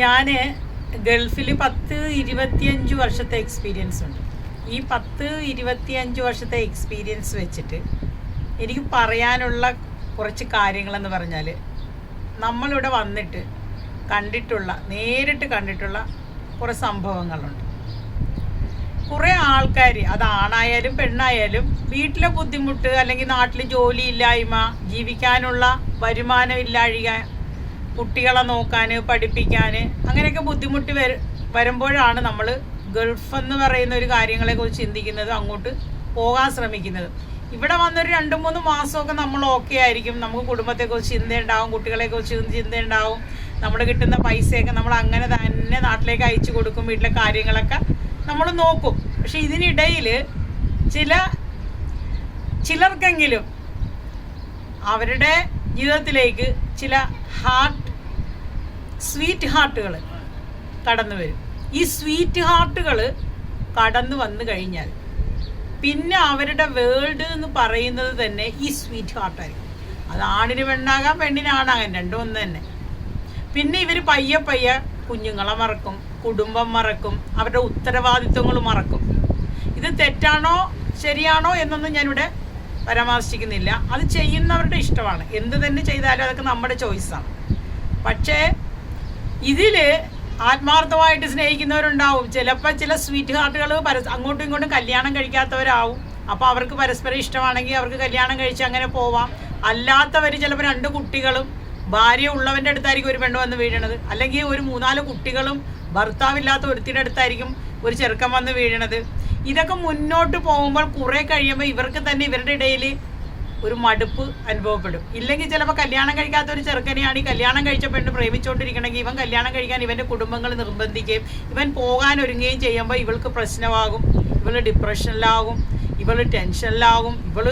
ഞാൻ ഗൾഫിൽ പത്ത് ഇരുപത്തിയഞ്ച് വർഷത്തെ എക്സ്പീരിയൻസ് ഉണ്ട്. ഈ പത്ത് ഇരുപത്തിയഞ്ച് വർഷത്തെ എക്സ്പീരിയൻസ് വെച്ചിട്ട് എനിക്ക് പറയാനുള്ള കുറച്ച് കാര്യങ്ങളെന്ന് പറഞ്ഞാൽ നമ്മളിവിടെ വന്നിട്ട് കണ്ടിട്ടുള്ള നേരിട്ട് കണ്ടിട്ടുള്ള കുറേ സംഭവങ്ങളുണ്ട്. കുറേ ആൾക്കാർ അത് ആണായാലും പെണ്ണായാലും വീട്ടിലെ ബുദ്ധിമുട്ട് അല്ലെങ്കിൽ നാട്ടിൽ ജോലിയില്ലായ്മ ജീവിക്കാനുള്ള വരുമാനം ഇല്ലാഴിക കുട്ടികളെ നോക്കാൻ പഠിപ്പിക്കാൻ അങ്ങനെയൊക്കെ ബുദ്ധിമുട്ട് വര വരുമ്പോഴാണ് നമ്മൾ ഗൾഫ് എന്ന് പറയുന്ന ഒരു കാര്യങ്ങളെക്കുറിച്ച് ചിന്തിക്കുന്നത് അങ്ങോട്ട് പോകാൻ ശ്രമിക്കുന്നത്. ഇവിടെ വന്നൊരു രണ്ട് മൂന്ന് മാസമൊക്കെ നമ്മൾ ഓക്കെ ആയിരിക്കും. നമുക്ക് കുടുംബത്തെക്കുറിച്ച് ചിന്തയുണ്ടാവും കുട്ടികളെക്കുറിച്ച് ചിന്തയുണ്ടാവും. നമ്മൾ കിട്ടുന്ന പൈസയൊക്കെ നമ്മൾ അങ്ങനെ തന്നെ നാട്ടിലേക്ക് അയച്ചു കൊടുക്കും വീട്ടിലെ കാര്യങ്ങളൊക്കെ നമ്മൾ നോക്കും. പക്ഷെ ഇതിനിടയിൽ ചില ചിലർക്കെങ്കിലും അവരുടെ ജീവിതത്തിലേക്ക് ചില ഹാർട്ട് സ്വീറ്റ് ഹാർട്ടുകൾ കടന്നു വരും. ഈ സ്വീറ്റ് ഹാർട്ടുകൾ കടന്നു വന്നു കഴിഞ്ഞാൽ പിന്നെ അവരുടെ വേൾഡ് എന്ന് പറയുന്നത് തന്നെ ഈ സ്വീറ്റ് ഹാർട്ടായിരിക്കും. അത് ആണിന് പെണ്ണാകാം പെണ്ണിന് ആണാകാം രണ്ടും ഒന്ന് തന്നെ. പിന്നെ ഇവർ പയ്യെ പയ്യെ കുഞ്ഞുങ്ങളെ മറക്കും കുടുംബം മറക്കും അവരുടെ ഉത്തരവാദിത്വങ്ങൾ മറക്കും. ഇത് തെറ്റാണോ ശരിയാണോ എന്നൊന്നും ഞാനിവിടെ പരാമർശിക്കുന്നില്ല. അത് ചെയ്യുന്നവരുടെ ഇഷ്ടമാണ്. എന്ത് തന്നെ ചെയ്താലും അതൊക്കെ നമ്മുടെ ചോയ്സാണ് പക്ഷേ ഇതിൽ ആത്മാർത്ഥമായിട്ട് സ്നേഹിക്കുന്നവരുണ്ടാവും. ചിലപ്പോൾ ചില സ്വീറ്റ് ഹാർട്ടുകൾ പരസ് അങ്ങോട്ടും ഇങ്ങോട്ടും കല്യാണം കഴിക്കാത്തവരാവും. അപ്പോൾ അവർക്ക് പരസ്പരം ഇഷ്ടമാണെങ്കിൽ അവർക്ക് കല്യാണം കഴിച്ച് അങ്ങനെ പോവാം. അല്ലാത്തവർ ചിലപ്പോൾ രണ്ട് കുട്ടികളും ഭാര്യ ഉള്ളവന്റെ അടുത്തായിരിക്കും ഒരു പെണ്ണ് വന്ന് വീഴണത്. അല്ലെങ്കിൽ ഒരു മൂന്നാൽ കുട്ടികളും ഭർത്താവില്ലാത്ത ഒരുത്തിന്റെ അടുത്തായിരിക്കും ഒരു ചെറുക്കൻ വന്ന് വീഴണത്. ഇതൊക്കെ മുന്നോട്ട് പോകുമ്പോൾ കുറേ കഴിയുമ്പോൾ ഇവർക്ക് തന്നെ ഇവരുടെ ഇടയിൽ ഒരു മടുപ്പ് അനുഭവപ്പെടും. ഇല്ലെങ്കിൽ ചിലപ്പോൾ കല്യാണം കഴിക്കാത്ത ഒരു ചെറുക്കനെയാണ് ഈ കല്യാണം കഴിച്ച പെണ്ണ് പ്രേമിച്ചുകൊണ്ടിരിക്കണമെങ്കിൽ ഇവൻ കല്യാണം കഴിക്കാൻ ഇവന്റെ കുടുംബങ്ങൾ നിർബന്ധിക്കുകയും ഇവൻ പോകാൻ ഒരുങ്ങുകയും ചെയ്യുമ്പോൾ ഇവൾക്ക് പ്രശ്നമാകും. ഇവൾ ഡിപ്രഷനിലാകും ഇവൾ ടെൻഷനിലാകും ഇവൾ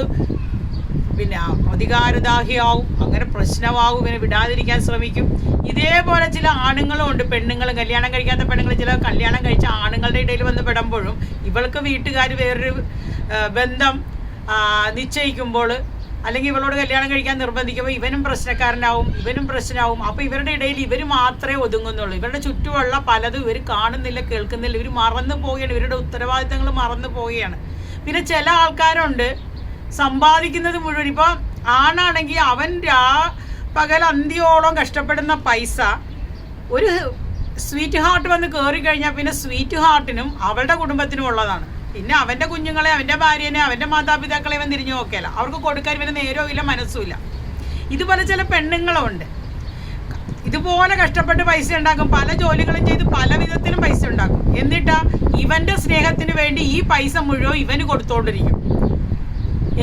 പിന്നെ അധികാരദാഹിയാവും. അങ്ങനെ പ്രശ്നമാകും. ഇവനെ വിടാതിരിക്കാൻ ശ്രമിക്കും. ഇതേപോലെ ചില ആണുങ്ങളും ഉണ്ട്. പെണ്ണുങ്ങളും കല്യാണം കഴിക്കാത്ത പെണ്ണുങ്ങൾ ചില കല്യാണം കഴിച്ച ആണുങ്ങളുടെ ഇടയിൽ വന്ന് പെടുമ്പോഴും ഇവൾക്ക് വീട്ടുകാർ വേറൊരു ബന്ധം നിശ്ചയിക്കുമ്പോൾ അല്ലെങ്കിൽ ഇവളോട് കല്യാണം കഴിക്കാൻ നിർബന്ധിക്കുമ്പോൾ ഇവനും പ്രശ്നക്കാരനാവും ഇവനും പ്രശ്നമാവും. അപ്പോൾ ഇവരുടെ ഇടയിൽ ഇവർ മാത്രമേ ഒതുങ്ങുന്നുള്ളൂ. ഇവരുടെ ചുറ്റുമുള്ള പലതും ഇവർ കാണുന്നില്ല കേൾക്കുന്നില്ല. ഇവർ മറന്നു പോവുകയാണ്. ഇവരുടെ ഉത്തരവാദിത്തങ്ങൾ മറന്നു പോവുകയാണ്. പിന്നെ ചില ആൾക്കാരുണ്ട് സമ്പാദിക്കുന്നത് മുഴുവൻ. ഇപ്പം ആണാണെങ്കിൽ അവൻ രാ പകൽ അന്തിയോളം കഷ്ടപ്പെടുന്ന പൈസ ഒരു സ്വീറ്റ് ഹാർട്ട് വന്ന് കയറി കഴിഞ്ഞാൽ പിന്നെ സ്വീറ്റ് ഹാർട്ടിനും അവളുടെ കുടുംബത്തിനും ഉള്ളതാണ്. പിന്നെ അവന്റെ കുഞ്ഞുങ്ങളെ അവന്റെ ഭാര്യനെ അവന്റെ മാതാപിതാക്കളെ അവൻ തിരിഞ്ഞു നോക്കിയല്ല അവർക്ക് കൊടുക്കാൻ ഇവന് നേരോ ഇല്ല മനസ്സും ഇല്ല. ഇതുപോലെ ചില പെണ്ണുങ്ങളുണ്ട്. ഇതുപോലെ കഷ്ടപ്പെട്ട് പൈസ ഉണ്ടാക്കും പല ജോലികളും ചെയ്ത് പല വിധത്തിലും പൈസ ഉണ്ടാക്കും. എന്നിട്ടാ ഇവന്റെ സ്നേഹത്തിന് വേണ്ടി ഈ പൈസ മുഴുവൻ ഇവന് കൊടുത്തോണ്ടിരിക്കും.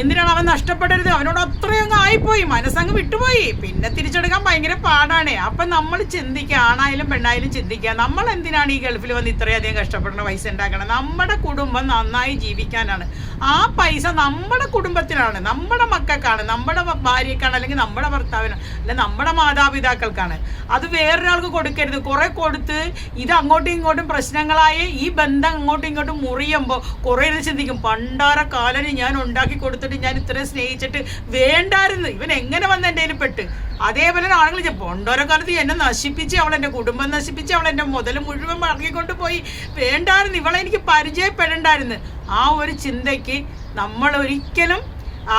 എന്തിനാണ് അവൻ നഷ്ടപ്പെടരുത്? അവനോട് അത്രയും അങ്ങ് ആയിപ്പോയി മനസ്സങ്ങ് വിട്ടുപോയി. പിന്നെ തിരിച്ചെടുക്കാൻ ഭയങ്കര പാടാണ്. അപ്പൊ നമ്മൾ ചിന്തിക്കുക ആണായാലും പെണ്ണായാലും ചിന്തിക്കുക. നമ്മൾ എന്തിനാണ് ഈ ഗൾഫിൽ വന്ന് ഇത്രയധികം കഷ്ടപ്പെടുന്ന പൈസ ഉണ്ടാക്കണം നമ്മുടെ കുടുംബം നന്നായി ജീവിക്കാനാണ്. ആ പൈസ നമ്മുടെ കുടുംബത്തിനാണ് നമ്മുടെ മക്കൾക്കാണ് നമ്മുടെ ഭാര്യക്കാണ് അല്ലെങ്കിൽ നമ്മുടെ ഭർത്താവിനാണ് അല്ലെ നമ്മുടെ മാതാപിതാക്കൾക്കാണ്. അത് വേറൊരാൾക്ക് കൊടുക്കരുത്. കുറെ കൊടുത്ത് ഇത് അങ്ങോട്ടും ഇങ്ങോട്ടും പ്രശ്നങ്ങളായി ഈ ബന്ധം അങ്ങോട്ടും ഇങ്ങോട്ടും മുറിയുമ്പോൾ കുറെ ചിന്തിക്കും. പണ്ടാര കാലന് ഞാൻ ഉണ്ടാക്കി കൊടുത്തിട്ട് ഞാൻ ഇത്രയും സ്നേഹിച്ചിട്ട് വേണ്ടായിരുന്നു. ഇവൻ എങ്ങനെ വന്ന് എന്റെ പെട്ട്? അതേപോലെ ആളുകൾ പൊണ്ടോരോ കാലത്ത് എന്നെ നശിപ്പിച്ച് അവൾ എന്റെ കുടുംബം നശിപ്പിച്ച് അവൾ എന്റെ മുതൽ മുഴുവൻ മടങ്ങിക്കൊണ്ട് പോയി. വേണ്ടായിരുന്നു. ഇവളെ എനിക്ക് പരിചയപ്പെടണ്ടായിരുന്നു. ആ ഒരു ചിന്തയ്ക്ക് നമ്മൾ ഒരിക്കലും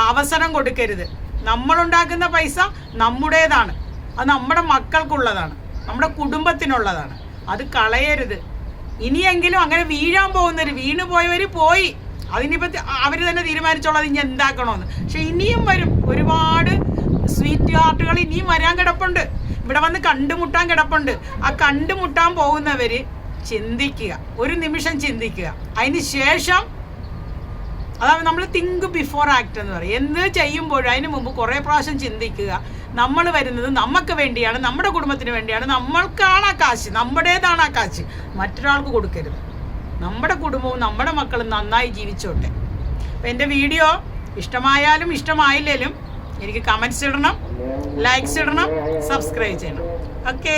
അവസരം കൊടുക്കരുത്. നമ്മളുണ്ടാക്കുന്ന പൈസ നമ്മുടേതാണ്. അത് നമ്മുടെ മക്കൾക്കുള്ളതാണ്. നമ്മുടെ കുടുംബത്തിനുള്ളതാണ്. അത് കളയരുത്. ഇനിയെങ്കിലും അങ്ങനെ വീഴാൻ പോകുന്നവർ വീണ് പോയവർ പോയി. അതിനിപ്പോൾ അവർ തന്നെ തീരുമാനിച്ചോളാം ഇനി എന്താക്കണമെന്ന് പക്ഷെ ഇനിയും വരും. ഒരുപാട് സ്വീറ്റ് ഹാർട്ടുകൾ ഇനിയും വരാൻ കിടപ്പുണ്ട്. ഇവിടെ വന്ന് കണ്ടുമുട്ടാൻ കിടപ്പുണ്ട്. ആ കണ്ടുമുട്ടാൻ പോകുന്നവര് ചിന്തിക്കുക. ഒരു നിമിഷം ചിന്തിക്കുക. അതിന് ശേഷം അതാണ് നമ്മൾ തിങ്ക് ബിഫോർ ആക്ട് എന്ന് പറയും. എന്ത് ചെയ്യുമ്പോഴും അതിന് മുമ്പ് കുറേ പ്രാവശ്യം ചിന്തിക്കുക. നമ്മൾ വരുന്നത് നമുക്ക് വേണ്ടിയാണ് നമ്മുടെ കുടുംബത്തിന് വേണ്ടിയാണ്. നമ്മൾക്കാണ് ആ കാശ്. നമ്മുടേതാണ് ആ കാശ്. മറ്റൊരാൾക്ക് കൊടുക്കരുത്. നമ്മുടെ കുടുംബവും നമ്മുടെ മക്കളും നന്നായി ജീവിച്ചോട്ടെ. അപ്പം എന്റെ വീഡിയോ ഇഷ്ടമായാലും ഇഷ്ടമായില്ലെങ്കിലും എനിക്ക് കമൻസ് ഇടണം ലൈക്സ് ഇടണം സബ്സ്ക്രൈബ് ചെയ്യണം. ഓക്കേ